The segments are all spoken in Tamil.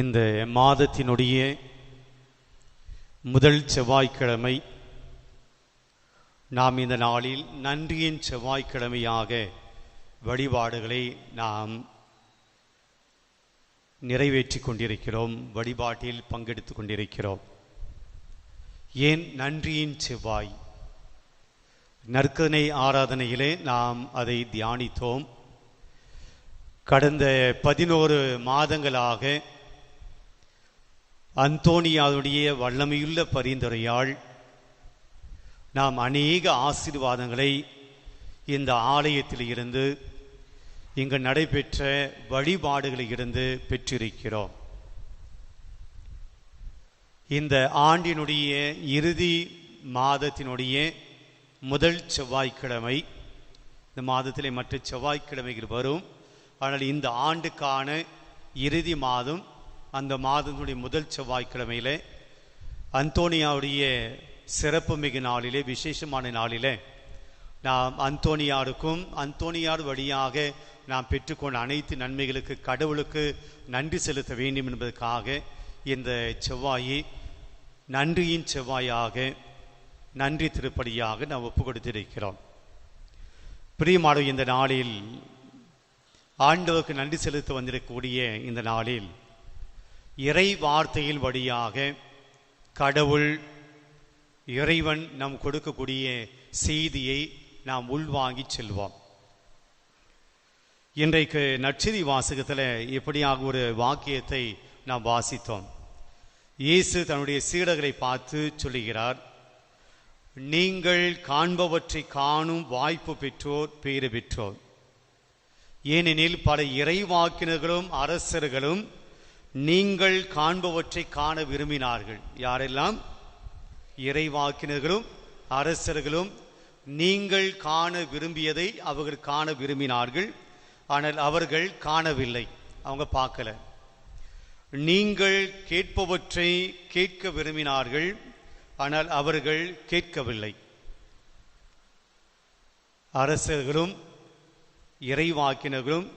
இந்த மாதத்தினுடைய முதல் செவ்வாய்க்கிழமை. நாம் இந்த நாளில் நன்றியின் செவ்வாய்க்கிழமையாக வழிபாடுகளை நாம் நிறைவேற்றி கொண்டிருக்கிறோம் வழிபாட்டில் பங்கெடுத்து கொண்டிருக்கிறோம். ஏன் நன்றியின் செவ்வாய்? நற்கனை ஆராதனையிலே நாம் அதை தியானித்தோம். கடந்த பதினோரு மாதங்களாக அந்தோனியாவுடைய வல்லமையுள்ள பரிந்துரையால் நாம் அநேக ஆசீர்வாதங்களை இந்த ஆலயத்தில் இருந்து இங்கு நடைபெற்ற வழிபாடுகளில் இருந்து பெற்றிருக்கிறோம். இந்த ஆண்டினுடைய இறுதி மாதத்தினுடைய முதல் செவ்வாய்க்கிழமை இந்த மாதத்திலே மற்ற செவ்வாய்க்கிழமைகள் வரும். ஆனால் இந்த ஆண்டுக்கான இறுதி மாதம் அந்த மாதத்துடைய முதல் செவ்வாய்க்கிழமையிலே அந்தோனியாவுடைய சிறப்பு மிகு நாளிலே விசேஷமான நாளிலே நாம் அந்தோனியாருக்கும் அந்தோனியார் வழியாக நாம் பெற்றுக்கொண்ட அனைத்து நன்மைகளுக்கு கடவுளுக்கு நன்றி செலுத்த வேண்டும் என்பதற்காக இந்த செவ்வாயை நன்றியின் செவ்வாயாக நன்றி திருப்படியாக நாம் ஒப்பு கொடுத்திருக்கிறோம் பிரியமாடு இந்த நாளில் ஆண்டவருக்கு நன்றி செலுத்த வந்திருக்கக்கூடிய இந்த நாளில் இறை வார்த்தையின் வழியாக கடவுள் இறைவன் நாம் கொடுக்கக்கூடிய செய்தியை நாம் உள்வாங்கி செல்வோம். இன்றைக்கு நற்செய்தி வாசகத்தில் எப்படியாக ஒரு வாக்கியத்தை நாம் வாசித்தோம். இயேசு தன்னுடைய சீடர்களை பார்த்து சொல்லுகிறார் நீங்கள் காண்பவற்றை காணும் வாய்ப்பு பெற்றோர் பேறு பெற்றோர். ஏனெனில் பல இறைவாக்கினர்களும் அரசர்களும் நீங்கள் காண்பவற்றை காண விரும்பினார்கள். யாரெல்லாம்? இறைவாக்கினர்களும் அரசர்களும் நீங்கள் காண விரும்பியதை அவர்கள் காண விரும்பினார்கள். ஆனால் அவர்கள் காணவில்லை. அவங்க பார்க்கல. நீங்கள் கேட்பவற்றை கேட்க விரும்பினார்கள். ஆனால் அவர்கள் கேட்கவில்லை. அரசர்களும் இறைவாக்கினர்களும்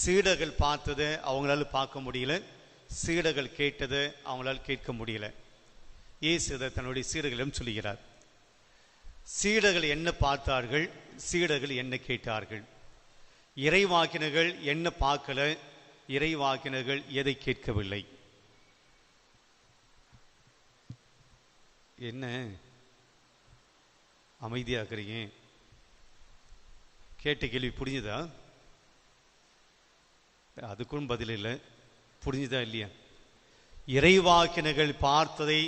சீடர்கள் பார்த்தது அவங்களால பார்க்க முடியல. சீடர்கள் கேட்டது அவங்களால் கேட்க முடியல. இயேசு இதை தன்னுடைய சீடர்களிடம் சொல்லுகிறார். சீடர்கள் என்ன பார்த்தார்கள்? சீடர்கள் என்ன கேட்டார்கள்? இறைவாக்கினர்கள் என்ன பார்க்கல? இறைவாக்கினர்கள் எதை கேட்கவில்லை? என்ன? அமைதியாக்குறீங்க? கேட்ட கேள்வி புரிஞ்சுதா? அதுக்கும் பதில் இல்லை. புரிஞ்சுதா இல்லையா? இறைவாக்கினர்கள் பார்த்ததை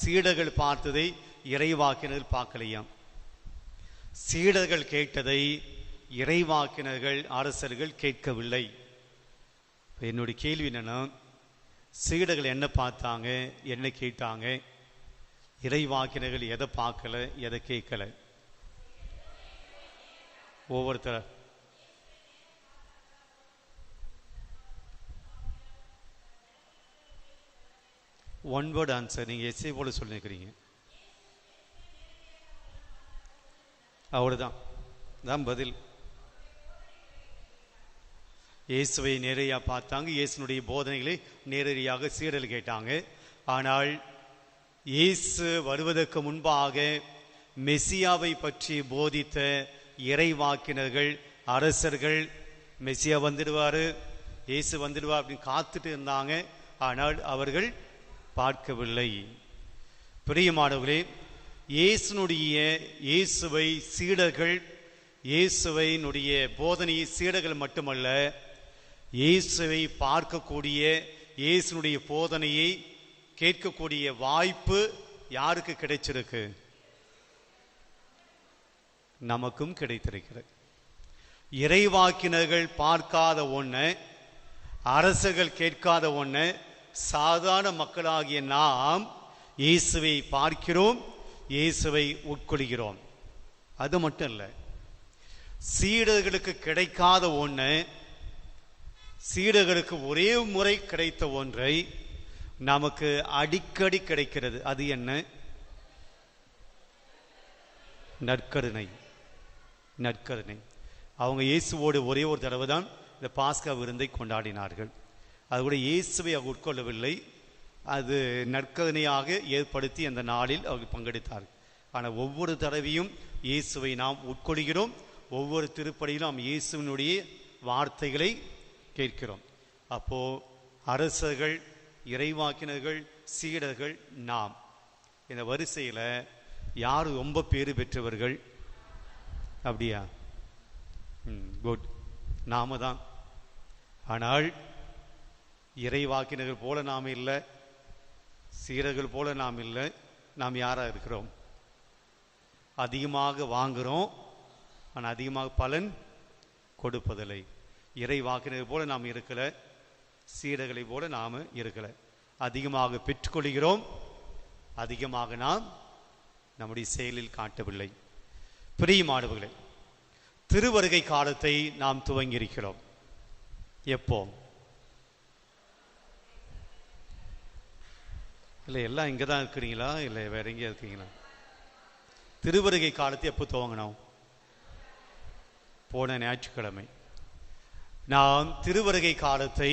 சீடர்கள் பார்த்ததை இறைவாக்கினர்கள் பார்க்கலையாம் சீடர்கள் கேட்டதை இறைவாக்கினர்கள் அரசர்கள் கேட்கவில்லை. என்னுடைய கேள்வி என்னன்னா சீடர்கள் என்ன பார்த்தாங்க என்ன கேட்டாங்க? இறைவாக்கினர்கள் எதை பார்க்கல எதை கேட்கலை? ஒவ்வொருத்தர் ஒன் வேர்ட் ஆன்சர் நீங்கள் எஸ்ஏ போல சொல்லிருக்கிறீங்க. அவ்வளோதான் தான் பதில். இயேசுவை நேரடியாக பார்த்தாங்க. இயேசுனுடைய போதனைகளை நேரடியாக சீடல் கேட்டாங்க. ஆனால் இயேசு வருவதற்கு முன்பாக மெசியாவை பற்றி போதித்த இறைவாக்கினர்கள் அரசர்கள் மெசியா வந்துடுவார் இயேசு வந்துடுவார் அப்படின்னு காத்துட்டு இருந்தாங்க. ஆனால் அவர்கள் பார்க்கவில்லை. பிரியமானவர்களே இயேசுனுடைய இயேசுவை சீடர்கள் இயேசுவையினுடைய போதனையை சீடர்கள் மட்டுமல்ல இயேசுவை பார்க்கக்கூடிய இயேசுனுடைய போதனையை கேட்கக்கூடிய வாய்ப்பு யாருக்கு கிடைச்சிருக்கு? நமக்கும் கிடைத்திருக்கிறது. இறைவாக்கினர்கள் பார்க்காத ஒன்று அரசர்கள் கேட்காத ஒன்று சாதாரண மக்களாகிய நாம் இயேசுவை பார்க்கிறோம் இயேசுவை உட்கொள்கிறோம். அது மட்டும் இல்லை சீடர்களுக்கு கிடைக்காத ஒன்று சீடர்களுக்கு ஒரே முறை கிடைத்த ஒன்றை நமக்கு அடிக்கடி கிடைக்கிறது. அது என்ன? நற்கருணை. நற்கருணை. அவங்க இயேசுவோடு ஒரே ஒரு தடவை தான் இந்த பாஸ்கா விருந்தை கொண்டாடினார்கள். அது கூட இயேசுவை அவர் உட்கொள்ளவில்லை. அது நற்கதனையாக ஏற்படுத்தி அந்த நாளில் அவர் பங்கெடுத்தார். ஆனால் ஒவ்வொரு தடவையும் இயேசுவை நாம் உட்கொள்கிறோம். ஒவ்வொரு திருப்படியிலும் நாம் இயேசுவினுடைய வார்த்தைகளை கேட்கிறோம். அப்போ அரசர்கள் இறைவாக்கினர்கள் சீடர்கள் நாம். இந்த வரிசையில் யார் ரொம்ப பேறு பெற்றவர்கள்? அப்படியா? ம் குட். நாம தான். ஆனால் இறைவாக்கினர்கள் போல நாம் இல்லை சீடர்கள் போல நாம் இல்லை நாம் யாராக இருக்கிறோம்? அதிகமாக வாங்குகிறோம் ஆனால் அதிகமாக பலன் கொடுப்பதில்லை. இறை வாக்கினர்கள் போல நாம் இருக்கலை சீடர்களை போல நாம் இருக்கலை. அதிகமாக பெற்றுக்கொள்கிறோம் அதிகமாக நாம் நம்முடைய செயலில் காட்டவில்லை. பிரியமானவர்களை திருவருகை காலத்தை நாம் துவங்கியிருக்கிறோம். எப்போ இல்லை எல்லாம் இங்கே தான் இருக்கிறீங்களா? இல்லை வேற எங்கேயா இருக்கீங்களா? திருவருகை காலத்தை எப்போ துவங்கினோம்? போன ஞாயிற்றுக்கிழமை. நாம் திருவருகை காலத்தை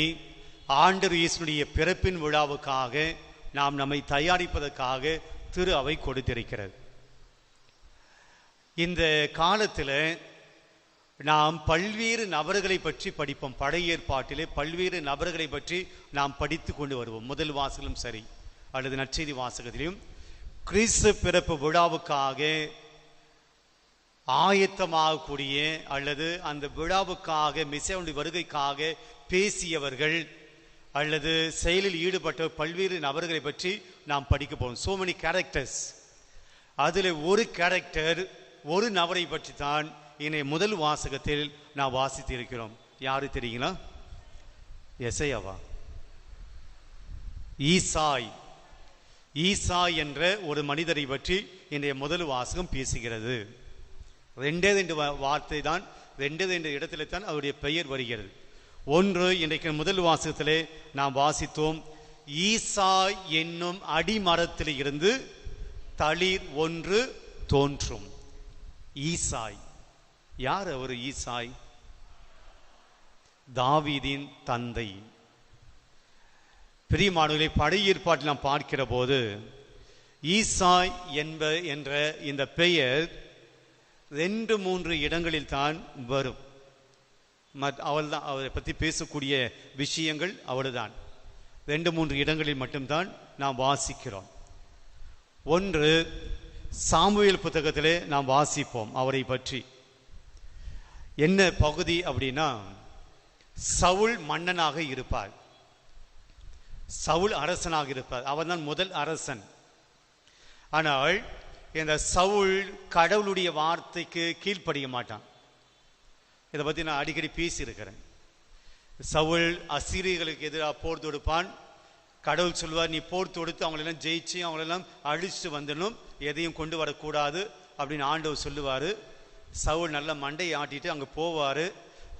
ஆண்டர் இயேசுடைய பிறப்பின் விழாவுக்காக நாம் நம்மை தயாரிப்பதற்காக திரு அவை கொடுத்திருக்கிறது. இந்த காலத்தில் நாம் பல்வேறு நபர்களை பற்றி படிப்போம். பழைய ஏற்பாட்டிலே பல்வேறு நபர்களை பற்றி நாம் படித்து கொண்டு வருவோம். முதல் வாசலும் சரி. அல்லது நற்செய்தி வாசகத்திலையும் கிறிஸ்து பிறப்பு விழாவுக்காக ஆயத்தமாகக்கூடிய அல்லது அந்த விழாவுக்காக மிசையுடைய வருகைக்காக பேசியவர்கள் அல்லது செயலில் ஈடுபட்ட பல்வேறு நபர்களை பற்றி நாம் படிக்க போவோம் சோ மெனி கேரக்டர்ஸ் அதில் ஒரு கேரக்டர் ஒரு நபரை பற்றி தான் இன்றைய முதல் வாசகத்தில் நாம் வாசித்து இருக்கிறோம் யாரு தெரியுங்களா? எசையாவா? ஈசாய். ஈசா என்ற ஒரு மனிதரை பற்றி இன்றைய முதல் வாசகம் பேசுகிறது. ரெண்டே ரெண்டு வார்த்தை தான் ரெண்டது ரெண்டு இடத்துல தான் அவருடைய பெயர் வருகிறது. ஒன்று இன்றைக்கு முதல் வாசகத்திலே நாம் வாசித்தோம் ஈசா என்னும் அடிமரத்தில் இருந்து தளிர் ஒன்று தோன்றும். ஈசாய். யார் அவர் ஈசாய்? தாவீதின் தந்தை. பிரியமானவர்களை பழைய ஏற்பாட்டில் நாம் பார்க்கிற போது ஈசாய் என்ப என்ற இந்த பெயர் ரெண்டு மூன்று இடங்களில் தான் வரும். மத் அவள் தான் அவரை பற்றி பேசக்கூடிய விஷயங்கள் அவள்தான். ரெண்டு மூன்று இடங்களில் மட்டும்தான் நாம் வாசிக்கிறோம். ஒன்று சாமுவேல் புத்தகத்திலே நாம் வாசிப்போம் அவரை பற்றி. என்ன பகுதி அப்படின்னா சவுல் மன்னனாக இருப்பார். சவுல் அரசனாக இருப்பார் அவர்தான் முதல் அரசன். ஆனால் இந்த சவுல் கடவுளுடைய வார்த்தைக்கு கீழ்ப்படிய மாட்டான். இதை பற்றி நான் அடிக்கடி பேசியிருக்கிறேன். சவுல் அசிரியர்களுக்கு எதிராக போர் தொடுப்பான். கடவுள் சொல்வார் நீ போர் தொடுத்து அவங்களெல்லாம் ஜெயிச்சு அவங்களெல்லாம் அழிச்சு வந்துடணும். எதையும் கொண்டு வரக்கூடாது அப்படின்னு ஆண்டவர் சொல்லுவார். சவுல் நல்ல மண்டையை ஆட்டிட்டு அங்கே போவார்.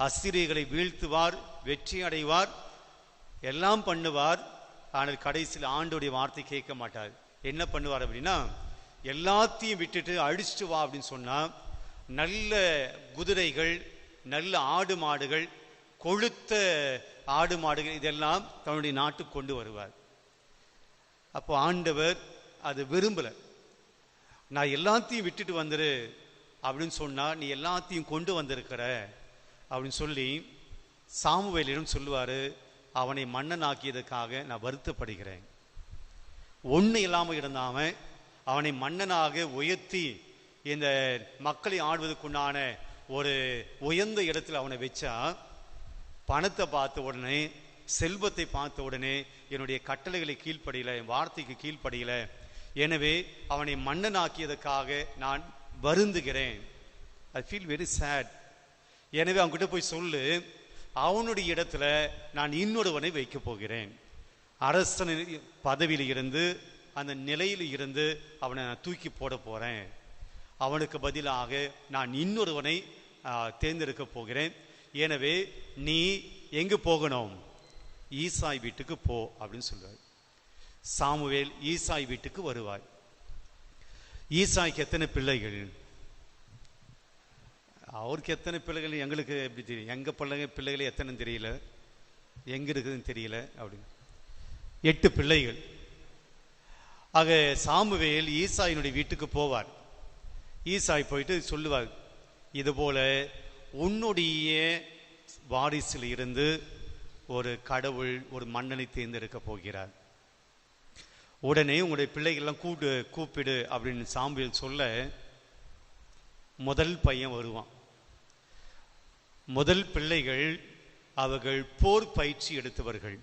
அசிரியர்களை வீழ்த்துவார் வெற்றி அடைவார். எல்லாம் பண்ணுவார். ஆனால் கடைசியில் ஆண்டோடைய வார்த்தை கேட்க மாட்டார். என்ன பண்ணுவார் அப்படின்னா எல்லாத்தையும் விட்டுட்டு அழிச்சிட்டு வா அப்படின்னு சொன்னால் நல்ல குதிரைகள் நல்ல ஆடு மாடுகள் கொழுத்த ஆடு மாடுகள் இதெல்லாம் தன்னுடைய நாட்டுக்கு கொண்டு வருவார். அப்போ ஆண்டவர் அது விரும்பலை. நான் எல்லாத்தையும் விட்டுட்டு வந்துரு அப்படின்னு சொன்னால் நீ எல்லாத்தையும் கொண்டு வந்திருக்கிற அப்படின்னு சொல்லி சாமுவேலிடம் சொல்லுவார். அவனை மன்னன் ஆக்கியதுக்காக நான் வருத்தப்படுகிறேன். ஒன்று இல்லாமல் இருந்தாம அவனை மன்னனாக உயர்த்தி இந்த மக்களை ஆடுவதற்குண்டான ஒரு உயர்ந்த இடத்துல அவனை வச்சா பணத்தை பார்த்த உடனே செல்வத்தை பார்த்த உடனே என்னுடைய கட்டளைகளை கீழ்ப்படையில என் வார்த்தைக்கு கீழ்ப்படையில. எனவே அவனை மன்னனாக்கியதற்காக நான் வருந்துகிறேன். ஐ ஃபீல் வெரி சேட் எனவே அவங்ககிட்ட போய் சொல்லு அவனுடைய இடத்துல நான் இன்னொருவனை வைக்க போகிறேன். அரசன் பதவியில் இருந்து அந்த நிலையில் இருந்து அவனை நான் தூக்கி போட போகிறேன் அவனுக்கு பதிலாக நான் இன்னொருவனை தேர்ந்தெடுக்க போகிறேன். எனவே நீ எங்கு போகணும்? ஈசாய் வீட்டுக்கு போ அப்படின்னு சொல்லுவார் சாமுவேல் ஈசாய் வீட்டுக்கு வருவாய். ஈசாய்க்கு எத்தனை பிள்ளைகள்? அவருக்கு எத்தனை பிள்ளைகள் எங்களுக்கு எப்படி தெரியும்? எங்கள் பிள்ளைங்க பிள்ளைகள் எத்தனை தெரியல. எங்கே இருக்குதுன்னு தெரியல அப்படின்னு. எட்டு பிள்ளைகள். ஆக சாமுவேல் ஈசாயினுடைய வீட்டுக்கு போவார். ஈசாய் போயிட்டு சொல்லுவார் இது போல உன்னுடைய வாரிசில் இருந்து ஒரு கடவுள் ஒரு மன்னனை தேர்ந்தெடுக்க போகிறார். உடனே உங்களுடைய பிள்ளைகள்லாம் கூட்டு கூப்பிடு அப்படின்னு சாம்பியல் சொல்ல முதல் பையன் வருவான். முதல் பிள்ளைகள் அவர்கள் போர் பயிற்சி எடுத்தவர்கள்.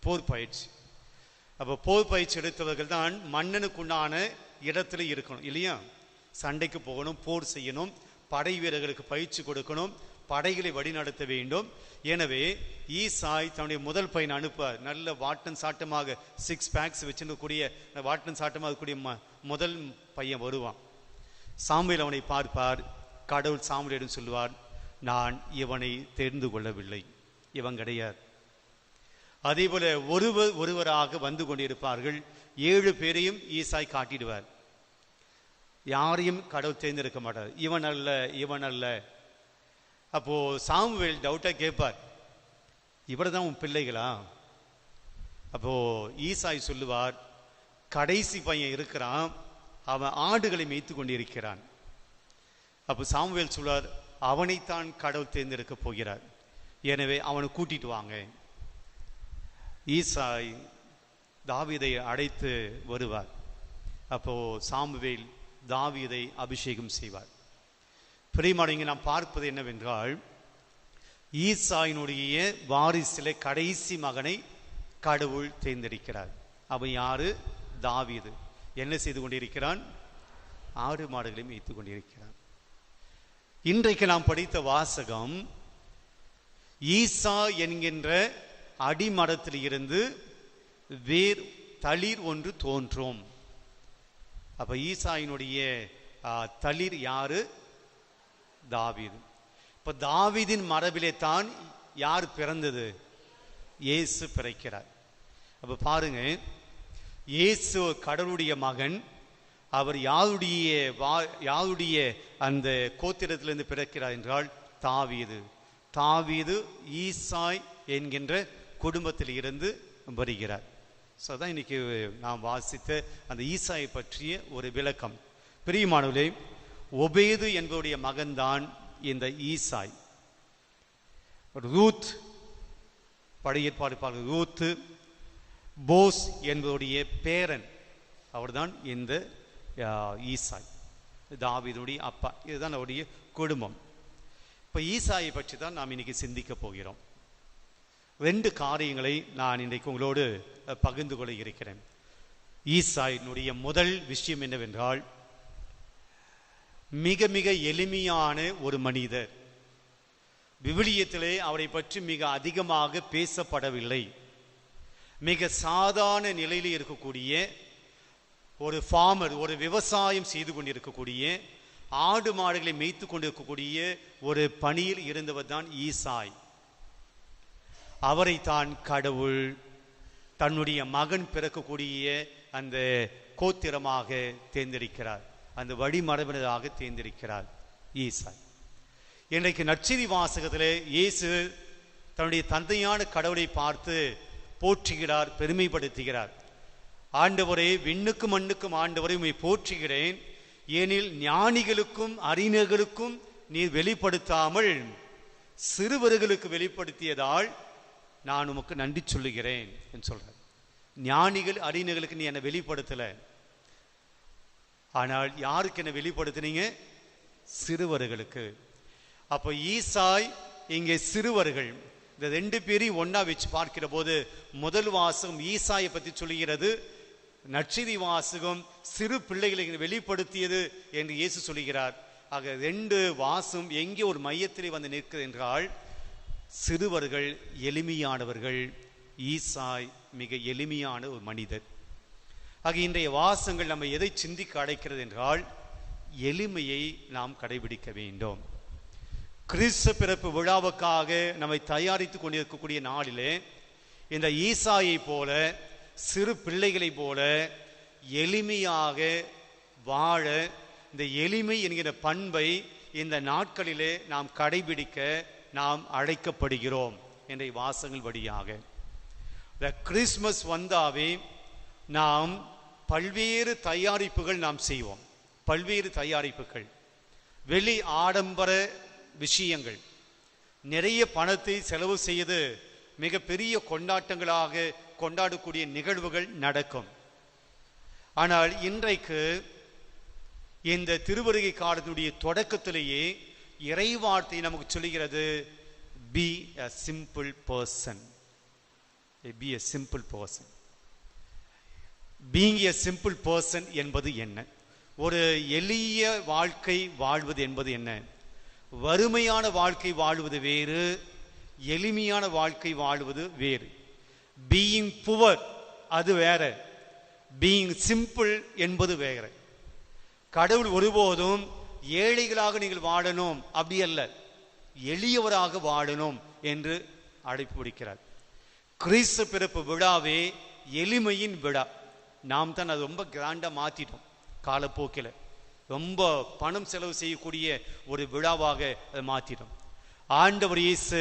போர் பயிற்சி. அப்போ போர் பயிற்சி எடுத்தவர்கள் தான் மன்னனுக்குண்டான இடத்துல இருக்கணும் இல்லையா? சண்டைக்கு போகணும் போர் செய்யணும் படை வீரர்களுக்கு பயிற்சி கொடுக்கணும் படைகளை வழிநடத்த வேண்டும். எனவே ஈசாய் தன்னுடைய முதல் பையனை அனுப்புவார். நல்ல வாட்டன் சாட்டமாக சிக்ஸ் பேக்ஸ் வச்சிருக்கக்கூடிய வாட்டன் சாட்டமாக இருக்கக்கூடிய ம- முதல் பையன் வருவான். சாமியில் அவனை பார்ப்பார். கடவுள் சாமியிடம் சொல்லுவார். நான் இவனை தெரிந்து கொள்ளவில்லை. இவன் கிடையாது. அதேபோல ஒருவர் ஒருவராக வந்து கொண்டிருப்பார்கள். ஏழு பேரையும் ஈசாய் காட்டிடுவார். யாரையும் கடவுள் தேர்ந்தெடுக்க மாட்டார். இவன் அல்ல இவன் அல்ல. அப்போ சாமுவேல் டவுட்டா கேட்பார். இவர் தான் உன் பிள்ளைகளா? அப்போ ஈசாய் சொல்லுவார் கடைசி பையன் இருக்கிறான். அவன் ஆடுகளை மேய்த்து கொண்டிருக்கிறான். அப்போ சாமுவேல் சொல்வார் அவனைத்தான் கடவுள் தேர்ந்தெடுக்க போகிறார். எனவே அவனை கூட்டிட்டு வாங்க. ஈசாய் தாவிதை அடைத்து வருவார். அப்போ சாமுவேல் தாவீதை அபிஷேகம் செய்வார். பிரியமான நாம் பார்ப்பது என்னவென்றால் ஈசாயினுடைய வாரிசில கடைசி மகனை கடவுள் தேர்ந்தெடுக்கிறார். அவன் யாரு? தாவீது. என்ன செய்து கொண்டிருக்கிறான்? ஆடு மாடுகளையும் மேய்த்து கொண்டிருக்கிறான். இன்றைக்கு நாம் படித்த வாசகம் ஈசா என்கின்ற அடிமரத்தில் இருந்து வேர் தளிர் ஒன்று தோன்றும். அப்ப ஈசாயினுடைய தளிர் யாரு? தாவிது. இப்ப தாவிதின் மரபிலே தான் யார் பிறந்தது? இயேசு பிறக்கிறார். அப்ப பாருங்க இயேசு கடவுளுடைய மகன் அவர் யாருடைய வா- யாருடைய அந்த கோத்திரத்திலிருந்து பிறக்கிறார் என்றால் தாவீது. தாவீது ஈசாய் என்கின்ற குடும்பத்தில் இருந்து வருகிறார். ஸோ அதான் இன்னைக்கு நாம் வாசித்த அந்த ஈசாயை பற்றிய ஒரு விளக்கம். பிரியமானவர்களே ஒபேது என்பவருடைய மகன்தான் இந்த ஈசாய். ரூத் படையேற்பாடு பாருங்க. ரூத்து போஸ் என்பவருடைய பேரன். அவர்தான் இந்த ஈசாய். தாவீதுடைய அப்பா. இதுதான் அவருடைய குடும்பம். இப்போ ஈசாயை பற்றி தான் நாம் இன்னைக்கு சிந்திக்க போகிறோம். ரெண்டு காரியங்களை நான் இன்றைக்கு உங்களோடு பகிர்ந்து கொள்ள இருக்கிறேன். ஈசாயினுடைய முதல் விஷயம் என்னவென்றால் மிக மிக எளிமையான ஒரு மனிதர். விவிலியத்திலே அவரை பற்றி மிக அதிகமாக பேசப்படவில்லை. மிக சாதாரண நிலையில் இருக்கக்கூடிய ஒரு ஃபார்மர் ஒரு விவசாயம் செய்து கொண்டிருக்கக்கூடிய ஆடு மாடுகளை மேய்த்து கொண்டிருக்கக்கூடிய ஒரு பணியில் இருந்தவர் தான் ஈசாய். அவரை தான் கடவுள் தன்னுடைய மகன் பிறக்கக்கூடிய அந்த கோத்திரமாக தேர்ந்தெடுக்கிறார். அந்த வழிமரபினராக தேர்ந்தெடுக்கிறார் ஈசாய். இன்றைக்கு நற்செய்தி வாசகத்தில் இயேசு தன்னுடைய தந்தையான கடவுளை பார்த்து போற்றுகிறார் பெருமைப்படுத்துகிறார். ஆண்டவரே விண்ணுக்கும் மண்ணுக்கும் ஆண்டவரை உண்மை போற்றுகிறேன். ஏனில் ஞானிகளுக்கும் அறிஞர்களுக்கும் நீ வெளிப்படுத்தாமல் சிறுவர்களுக்கு வெளிப்படுத்தியதால் நான் உமக்கு நன்றி சொல்லுகிறேன் என்று சொல்றார். ஞானிகள் அறிஞர்களுக்கு நீ என்னை வெளிப்படுத்தலை. ஆனால் யாருக்கு என்னை வெளிப்படுத்தினீங்க? சிறுவர்களுக்கு. அப்போ ஈசாய் இங்கே சிறுவர்கள். இந்த ரெண்டு பேரையும் ஒன்றா வச்சு பார்க்கிற போது முதல் வாசகம் ஈசாயை பற்றி சொல்லுகிறது. நற்செய்தி வாசகம் சிறு பிள்ளைகளை வெளிப்படுத்தியது என்று இயேசு சொல்லுகிறார். ஆக ரெண்டு வாசம் எங்கே ஒரு மையத்திலே வந்து நிற்கிறது என்றால் சிறுவர்கள் எளிமையானவர்கள். ஈசாய் மிக எளிமையான ஒரு மனிதர். ஆக இன்றைய வாசங்கள் நம்ம எதை சிந்திக்க அழைக்கிறது என்றால் எளிமையை நாம் கடைபிடிக்க வேண்டும். கிறிஸ்து பிறப்பு விழாவுக்காக நம்மை தயாரித்து கொண்டிருக்கக்கூடிய நாளிலே இந்த ஈசாயை போல சிறு பிள்ளைகளைப் போல எளிமையாக வாழ இந்த எளிமை என்கிற பண்பை இந்த நாட்களிலே நாம் கடைபிடிக்க நாம் அழைக்கப்படுகிறோம் என்ற வாசங்கள் வழியாக. இந்த கிறிஸ்மஸ் வந்தாவே நாம் பல்வேறு தயாரிப்புகள் நாம் செய்வோம். பல்வேறு தயாரிப்புகள். வெளி ஆடம்பர விஷயங்கள். நிறைய பணத்தை செலவு செய்து மிகப்பெரிய கொண்டாட்டங்களாக கொண்டாடக்கூடிய நிகழ்வுகள் நடக்கும். ஆனால் இன்றைக்கு இந்த திருவருகை காலத்தினுடைய தொடக்கத்திலேயே இறைவார்த்தை நமக்கு சொல்லுகிறது be a simple person be a simple person being a simple person என்பது என்ன? ஒரு எளிய வாழ்க்கை வாழ்வது என்பது என்ன? வறுமையான வாழ்க்கை வாழ்வது வேறு எளிமையான வாழ்க்கை வாழ்வது வேறு. பீயிங் புவர் அது வேற. பீயிங் சிம்பிள் என்பது வேற. கடவுள் ஒருபோதும் ஏழைகளாக நீங்கள் வாழணும் அப்படி அல்ல. எளியவராக வாழணும் என்று அழைப்பு விடுக்கிறார். கிறிஸ்து பிறப்பு விழாவே எளிமையின் விழா. நாம் தான் அது ரொம்ப கிராண்டாக மாற்றிட்டோம் காலப்போக்கில். ரொம்ப பணம் செலவு செய்யக்கூடிய ஒரு விழாவாக அதை மாற்றிட்டோம் ஆண்டவர் இயேசு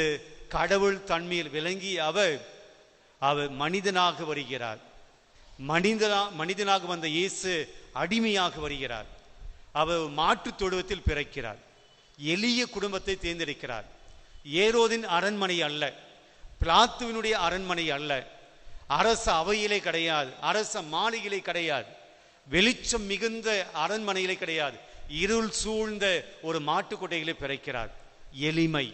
கடவுள் தன்மையில் விளங்கி அவர் அவர் மனிதனாக வருகிறார். மனிதனா மனிதனாக வந்த இயேசு அடிமையாக வருகிறார். அவர் மாட்டுத் தொழுவத்தில் பிறக்கிறார். எளிய குடும்பத்தை தேர்ந்தெடுக்கிறார். ஏரோதின் அரண்மனை அல்ல. பிளாத்துவினுடைய அரண்மனை அல்ல. அரச அவையிலே கிடையாது. அரச மாளிகையிலே கிடையாது. வெளிச்சம் மிகுந்த அரண்மனையிலே கிடையாது. இருள் சூழ்ந்த ஒரு மாட்டுக்கொட்டையிலே பிறக்கிறார். எளிமை.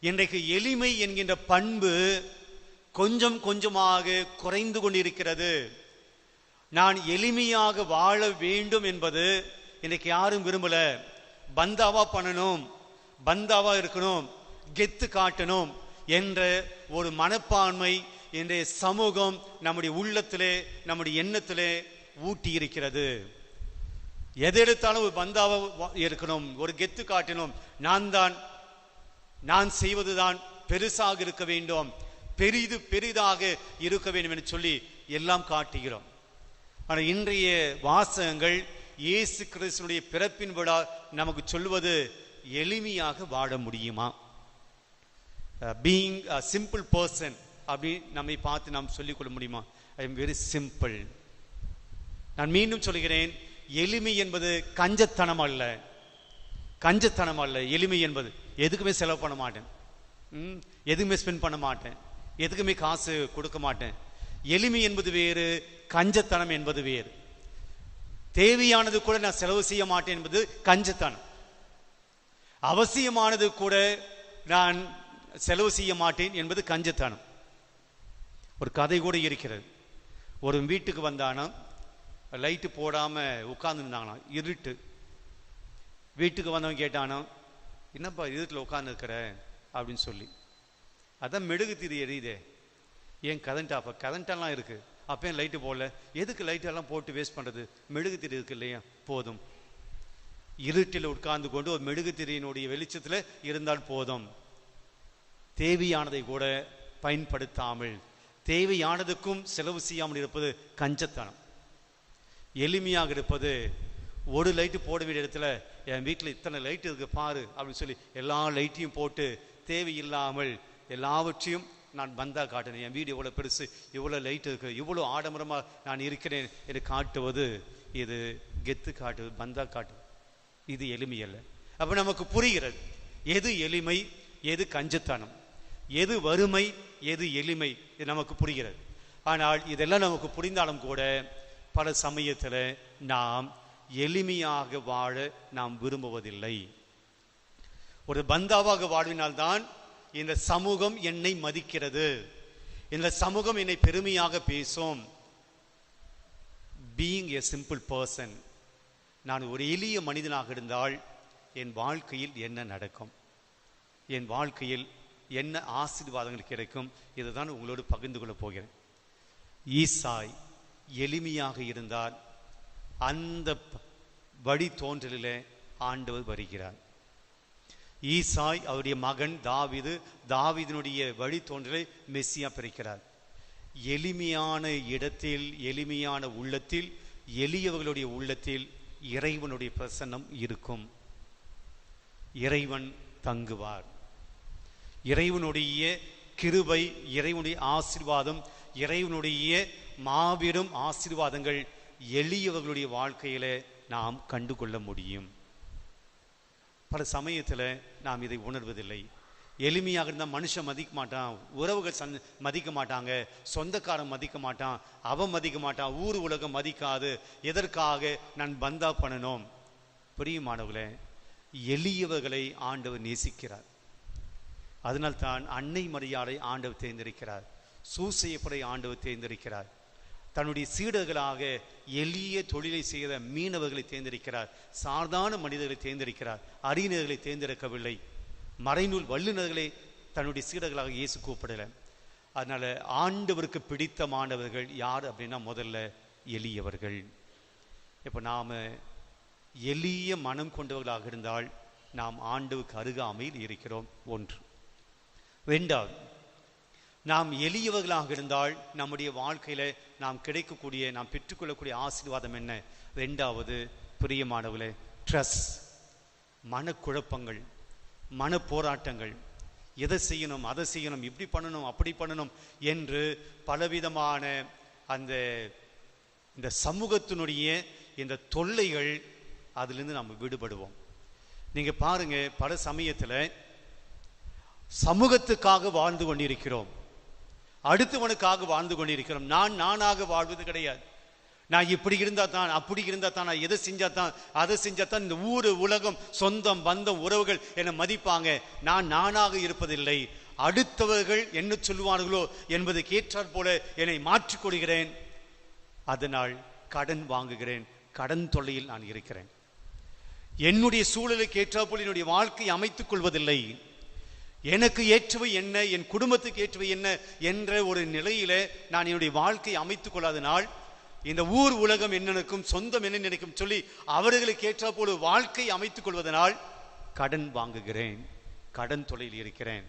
இன்றைக்கு எளிமை என்கின்ற பண்பு கொஞ்சம் கொஞ்சமாக குறைந்து கொண்டிருக்கிறது. நான் எளிமையாக வாழ வேண்டும் என்பது இன்னைக்கு யாரும் விரும்பல. பந்தாவா பண்ணணும் பந்தாவா இருக்கணும் கெத்து காட்டணும் என்ற ஒரு மனப்பான்மை இன்றைய சமூகம் நம்முடைய உள்ளத்திலே நம்முடைய எண்ணத்திலே ஊட்டி இருக்கிறது எது எடுத்தாலும் ஒரு பந்தாவா வா- இருக்கணும் ஒரு கெத்து காட்டணும். நான் தான் நான் செய்வதுதான் பெருசாக இருக்க வேண்டும். பெரிது பெரிதாக இருக்க வேண்டும் என்று சொல்லி எல்லாம் காட்டுகிறோம். ஆனால் இன்றைய வாசகங்கள் இயேசு கிறிஸ்தனுடைய பிறப்பின் விழா நமக்கு சொல்வது எளிமையாக வாழ முடியுமா? பீயிங் அ சிம்பிள் பர்சன் அப்படின்னு நம்மை பார்த்து நாம் சொல்லிக் கொள்ள முடியுமா? ஐ எம் வெரி சிம்பிள் நான் மீண்டும் சொல்கிறேன் எளிமை என்பது கஞ்சத்தனம் அல்ல. கஞ்சத்தனம் அல்ல. எளிமை என்பது எதுக்குமே செலவு பண்ண மாட்டேன். ம், எதுக்குமே ஸ்பெண்ட் பண்ண மாட்டேன். எதுக்குமே காசு கொடுக்க மாட்டேன். எளிமை என்பது வேறு கஞ்சத்தனம் என்பது வேறு. தேவையானது கூட நான் செலவு செய்ய மாட்டேன் என்பது கஞ்சத்தனம். அவசியமானது கூட நான் செலவு செய்ய மாட்டேன் என்பது கஞ்சத்தனம். ஒரு கதை கூட இருக்கிறது. ஒரு வீட்டுக்கு வந்தானா லைட்டு போடாமல் உட்கார்ந்துருந்தாங்களாம் இருட்டு. வீட்டுக்கு வந்தவன் கேட்டானோ என்னப்பா இருட்டில் உட்கார்ந்துருக்கிற? அப்படின்னு சொல்லி. அதான் மெழுகு திரி எரியுதே. ஏன் கரண்ட் ஆஃப் கரண்டெல்லாம் இருக்குது அப்போ ஏன் லைட்டு போடல? எதுக்கு லைட்டெல்லாம் போட்டு வேஸ்ட் பண்ணுறது மெழுகு திரி இருக்கு இல்லையா? போதும். இருட்டில் உட்கார்ந்து கொண்டு ஒரு மெழுகு திரியினுடைய வெளிச்சத்தில் இருந்தால் போதும். தேவையானதை கூட பயன்படுத்தாமல் தேவையானதுக்கும் செலவு செய்யாமல் இருப்பது கஞ்சத்தனம். எளிமையாக இருப்பது ஒரு லைட்டு போட வேண்டிய இடத்துல என் வீட்டில் இத்தனை லைட் இருக்கு பாரு அப்படின்னு சொல்லி எல்லா லைட்டையும் போட்டு தேவையில்லாமல் எல்லாவற்றையும் நான் பந்தா காட்டினேன். என் வீடு இவ்வளோ பெருசு இவ்வளோ லைட் இருக்கு இவ்வளோ ஆடம்பரமாக நான் இருக்கிறேன் என்று காட்டுவது இது கெத்து காட்டு பந்தா காட்டு இது எளிமை அல்ல. நமக்கு புரிகிறது எது எளிமை எது கஞ்சத்தனம். எது வறுமை எது எளிமை இது நமக்கு புரிகிறது. ஆனால் இதெல்லாம் நமக்கு புரிந்தாலும் கூட பல சமயத்தில் நாம் எளிமையாக வாழ நாம் விரும்புவதில்லை. ஒரு பந்தாவாக வாழ்வினால்தான் இந்த சமூகம் என்னை மதிக்கிறது. இந்த சமூகம் என்னை பெருமையாக பேசும். பீயிங் எ சிம்பிள் பர்சன் நான் ஒரு எளிய மனிதனாக இருந்தால் என் வாழ்க்கையில் என்ன நடக்கும்? என் வாழ்க்கையில் என்ன ஆசீர்வாதங்கள் கிடைக்கும்? இதுதான் உங்களோடு பகிர்ந்து கொள்ளப் போகிறேன். ஈசாய் எளிமையாக இருந்தால் அந்த வழி தோன்றலிலே ஆண்டவர் வருகிறார். ஈசாய் அவருடைய மகன் தாவிது தாவீதினுடைய வழி தோன்றலை மெஸ்ஸியா பிறக்கிறார் எளிமையான இடத்தில் எளிமையான உள்ளத்தில் எளியவர்களுடைய உள்ளத்தில் இறைவனுடைய பிரசன்னம் இருக்கும். இறைவன் தங்குவார். இறைவனுடைய கிருபை இறைவனுடைய ஆசீர்வாதம் இறைவனுடைய மாபெரும் ஆசீர்வாதங்கள் எளியவர்களுடைய வாழ்க்கையில நாம் கண்டு கொள்ள முடியும். பல சமயத்தில் நாம் இதை உணர்வதில்லை. எளிமையாக இருந்தால் மனுஷன் மதிக்க மாட்டான் உறவுகள் சந் மதிக்க மாட்டாங்க சொந்தக்காரன் மதிக்க மாட்டான் அவன் மதிக்க மாட்டான் ஊர் உலகம் மதிக்காது எதற்காக நான் பந்தா பண்ணணும்? பிரியமானவர்களே எளியவர்களை ஆண்டவர் நேசிக்கிறார். அதனால்தான் அன்னை மரியாதை ஆண்டவர் தேர்ந்தெடுக்கிறார். சூசையப்படை ஆண்டவர் தேர்ந்தெடுக்கிறார். தன்னுடைய சீடர்களாக எளிய தொழிலை செய்த மீனவர்களை தேர்ந்தெடுக்கிறார். சாதாரண மனிதர்களை தேர்ந்தெடுக்கிறார். அறிஞர்களை தேர்ந்தெடுக்கவில்லை. மறைநூல் வல்லுநர்களை தன்னுடைய சீடர்களாக இயேசு கூப்பிடல. அதனால ஆண்டவருக்கு பிடித்தமானவர்கள் யார் அப்படின்னா முதல்ல எளியவர்கள். இப்போ நாம எளிய மனம் கொண்டவர்களாக இருந்தால் நாம் ஆண்டவுக்கு அருகாமையில் இருக்கிறோம். ஒன்று. ரெண்டாவது நாம் எளியவர்களாக இருந்தால் நம்முடைய வாழ்க்கையில் நாம் கிடைக்கக்கூடிய நாம் பெற்றுக்கொள்ளக்கூடிய ஆசீர்வாதம் என்ன? ரெண்டாவது பிரியமானவர்களே ட்ரஸ் மனக்குழப்பங்கள் மன போராட்டங்கள் எதை செய்யணும் அதை செய்யணும் இப்படி பண்ணணும் அப்படி பண்ணணும் என்று பலவிதமான அந்த இந்த சமூகத்தினுடைய இந்த தொல்லைகள் அதிலிருந்து நம்ம விடுபடுவோம். நீங்கள் பாருங்க பல சமயத்தில் சமூகத்துக்காக வாழ்ந்து கொண்டிருக்கிறோம். அடுத்தவனுக்காக வாழ்ந்து கொண்டிருக்கிறோம். நான் நானாக வாழ்வது கிடையாது. நான் இப்படி இருந்தால் தான் அப்படி இருந்தால் தான் நான் எதை செஞ்சால் தான் அதை செஞ்சால் தான் இந்த ஊரு உலகம் சொந்தம் பந்தம் உறவுகள் என்னை மதிப்பாங்க. நான் நானாக இருப்பதில்லை. அடுத்தவர்கள் என்ன சொல்லுவார்களோ என்பது கேட்டாற் போல என்னை மாற்றிக்கொள்கிறேன் அதனால் கடன் வாங்குகிறேன். கடன் தொல்லையில் நான் இருக்கிறேன். என்னுடைய சூழலுக்கு ஏற்றாற்போல் என்னுடைய வாழ்க்கையை அமைத்துக் கொள்வதில்லை. எனக்கு ஏற்றவை என்ன? என் குடும்பத்துக்கு ஏற்றவை என்ன? என்ற ஒரு நிலையில நான் என்னுடைய வாழ்க்கையை அமைத்துக் கொள்ளாதனால் இந்த ஊர் உலகம் என்ன சொந்தம் என்ன நினைக்கும் சொல்லி அவர்களுக்கு ஏற்ற போல வாழ்க்கை அமைத்துக் கொள்வதனால் கடன் வாங்குகிறேன். கடன் தொழில் இருக்கிறேன்.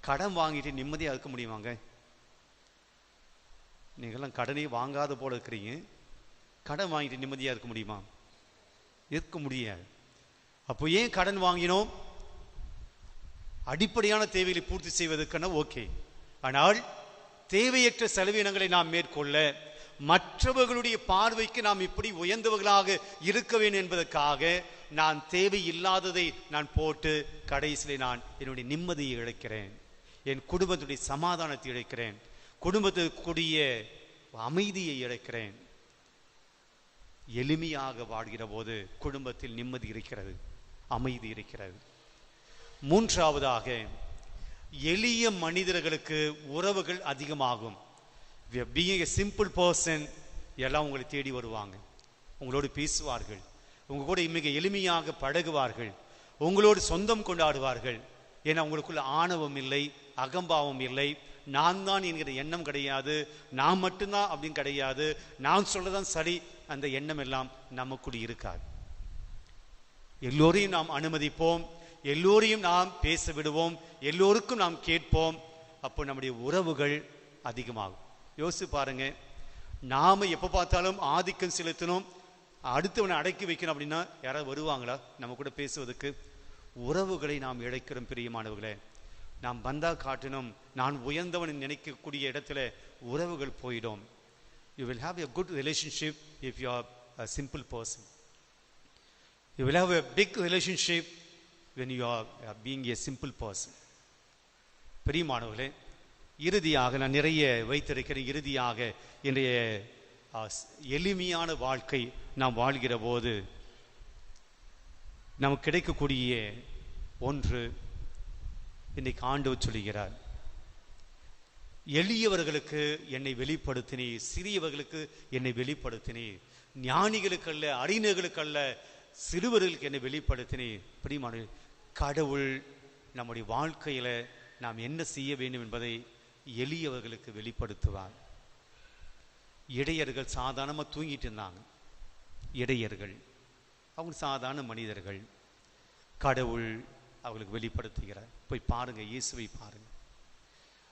கடன் வாங்கிட்டு நிம்மதியாக இருக்க முடியுமாங்க? நீங்களாம் கடனே வாங்காத போல இருக்கிறீங்க. கடன் வாங்கிட்டு நிம்மதியாக இருக்க முடியுமா? இருக்க முடியாது. அப்போ ஏன் கடன் வாங்கினோம்? அடிப்படையான தேவைகளை பூர்த்தி செய்வதற்கான ஓகே. ஆனால் தேவையற்ற செலவினங்களை நாம் மேற்கொள்ள மற்றவர்களுடைய பார்வைக்கு நாம் இப்படி உயர்ந்தவர்களாக இருக்க வேண்டும் என்பதற்காக நான் தேவை இல்லாததை நான் போட்டு கடைசியிலே நான் என்னுடைய நிம்மதியை இழக்கிறேன். என் குடும்பத்துடைய சமாதானத்தை இழக்கிறேன். குடும்பத்துக்குரிய அமைதியை இழக்கிறேன். எளிமையாக வாழ்கிற போது குடும்பத்தில் நிம்மதி இருக்கிறது அமைதி இருக்கிறது. மூன்றாவதாக எளிய மனிதர்களுக்கு உறவுகள் அதிகமாகும். பீயிங் எ சிம்பிள் பர்சன் எல்லாம் உங்களை தேடி வருவாங்க. உங்களோடு பேசுவார்கள். உங்க கூட மிக எளிமையாக பழகுவார்கள். உங்களோடு சொந்தம் கொண்டாடுவார்கள். ஏன்னா உங்களுக்குள்ள ஆணவம் இல்லை அகம்பாவம் இல்லை. நான் தான் என்கிற எண்ணம் கிடையாது. நான் மட்டும்தான் அப்படின்னு கிடையாது. நான் சொல்லதான் சரி. அந்த எண்ணம் எல்லாம் நமக்குள் இருக்காது. எல்லோரையும் நாம் அனுமதிப்போம். எல்லோரையும் நாம் பேச விடுவோம் எல்லோருக்கும் நாம் கேட்போம். அப்போ நம்முடைய உறவுகள் அதிகமாகும். யோசிச்சு பாருங்க. நாம எப்போ பார்த்தாலும் ஆதிக்கம் செலுத்தணும். அடுத்தவனை அடக்கி வைக்கணும் அப்படின்னா யாராவது வருவாங்களா? நம்ம கூட பேசுவதற்கு. உறவுகளை நாம் இழைக்கிறோம் பிரியமானவர்களே. நாம் பந்தா காட்டணும் நான் உயர்ந்தவன் நினைக்கக்கூடிய இடத்துல உறவுகள் போயிடும். You will have a good relationship if you are a simple person you will have a big relationship when you are being a simple person பிரியமானவர்களே இறுதியாக நான் நிறைய வைத்திருக்கிறேன். இறுதியாக இன்றைய uh, எளிமையான வாழ்க்கை நாம் வாழ்கிற போது நமக்கு கிடைக்கக்கூடிய ஒன்று இன்னைக்கு ஆண்டவர் சொல்லுகிறார். எளியவர்களுக்கு என்னை வெளிப்படுத்தினீர் சிறியவர்களுக்கு என்னை வெளிப்படுத்தினீர். ஞானிகளுக்கல்ல அறிஞர்களுக்கல்ல சிறுவர்களுக்கு என்னை வெளிப்படுத்தினீர். பிரியமான கடவுள் நம்முடைய வாழ்க்கையில் நாம் என்ன செய்ய வேண்டும் என்பதை எளியவர்களுக்கு வெளிப்படுத்துவார். இடையர்கள் சாதாரணமாக தூங்கிட்டு இருந்தாங்க. இடையர்கள். அவங்க சாதாரண மனிதர்கள். கடவுள் அவர்களுக்கு வெளிப்படுத்துகிறார். போய் பாருங்க இயேசுவை பாருங்க.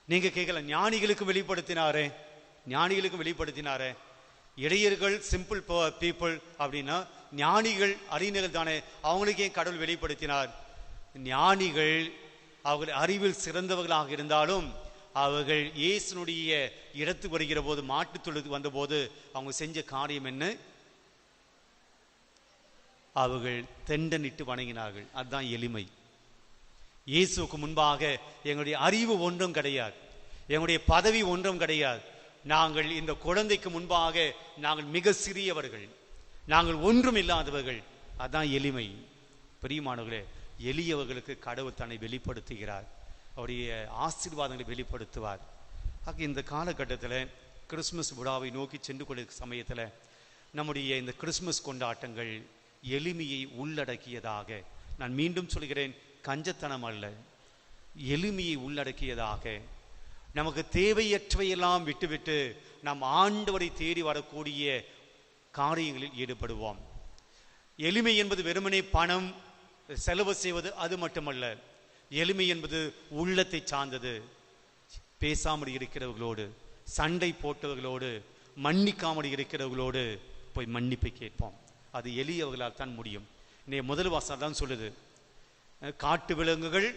நீங்கள் கேட்கல ஞானிகளுக்கு வெளிப்படுத்தினாரே. ஞானிகளுக்கு வெளிப்படுத்தினாரே. இடையர்கள் சிம்பிள் பீப்புள் அப்படின்னா ஞானிகள் அறிஞர்கள் தானே. அவங்களுக்கே கடவுள் வெளிப்படுத்தினார். ஞானிகள் அவர்கள் அறிவில் சிறந்தவர்களாக இருந்தாலும் அவர்கள் இயேசுனுடைய இடத்துக்கு வருகிற போது மாட்டுத் தொழுது வந்தபோது அவங்க செஞ்ச காரியம் என்ன? அவர்கள் தெண்டனிட்டு வணங்கினார்கள். அதுதான் எளிமை. இயேசுவுக்கு முன்பாக எங்களுடைய அறிவு ஒன்றும் கிடையாது. எங்களுடைய பதவி ஒன்றும் கிடையாது. நாங்கள் இந்த குழந்தைக்கு முன்பாக நாங்கள் மிக சிறியவர்கள். நாங்கள் ஒன்றும் இல்லாதவர்கள். அதான் எளிமை. பிரியமானவர்களே எளியவர்களுக்கு கடவுள் தன்னை வெளிப்படுத்துகிறார். அவருடைய ஆசீர்வாதங்களை வெளிப்படுத்துவார். ஆக இந்த காலகட்டத்தில் கிறிஸ்மஸ் விழாவை நோக்கி சென்று கொண்டிருக்க சமயத்தில் நம்முடைய இந்த கிறிஸ்மஸ் கொண்டாட்டங்கள் எளிமையை உள்ளடக்கியதாக நான் மீண்டும் சொல்கிறேன் கஞ்சத்தனம் அல்ல. எளிமையை உள்ளடக்கியதாக நமக்கு தேவையற்றவையெல்லாம் விட்டுவிட்டு நாம் ஆண்டவரை தேடி வரக்கூடிய காரியங்களில் ஈடுபடுவோம். எளிமை என்பது வெறுமனே பணம் செலவு செய்வது அது மட்டுமல்ல. எளிமை என்பது உள்ளத்தை சார்ந்தது. பேசாமல் இருக்கிறவர்களோடு சண்டை போட்டவர்களோடு மன்னிக்காமல் இருக்கிறவர்களோடு போய் மன்னிப்பை கேட்போம். அது எளியவர்களால் தான் முடியும். இன்னைய முதல் வாசம் தான் சொல்லுது. காட்டு விலங்குகள்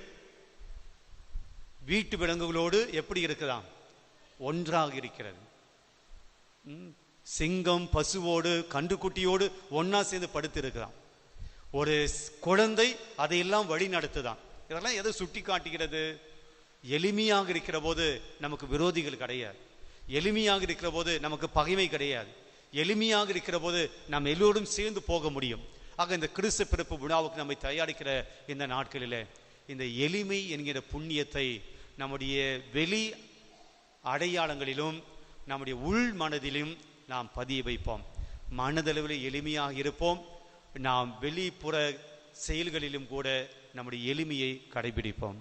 வீட்டு விலங்குகளோடு எப்படி இருக்குதாம் ஒன்றாக இருக்கிறது. ம், சிங்கம் பசுவோடு கன்றுக்குட்டியோடு ஒன்றா சேர்ந்து படுத்து இருக்குதாம் ஒரு குழந்தை அதையெல்லாம் வழி நடத்துதான் இதெல்லாம் எதை சுட்டி காட்டுகிறது? எளிமையாக இருக்கிற போது நமக்கு விரோதிகள் கிடையாது. எளிமையாக இருக்கிற போது நமக்கு பகைமை கிடையாது. எளிமையாக இருக்கிற போது நாம் எல்லோரும் சேர்ந்து போக முடியும். ஆக இந்த கிறிஸ்து பிறப்பு விழாவுக்கு நம்மை தயாரிக்கிற இந்த நாட்களில் இந்த எளிமை என்கிற புண்ணியத்தை நம்முடைய வெளி அடையாளங்களிலும் நம்முடைய உள் மனதிலும் நாம் பதிய வைப்போம். மனதளவில் எளிமையாக இருப்போம். நாம் வெளிப்புற செயல்களிலும் கூட நம்முடைய எளிமையை கடைபிடிப்போம்.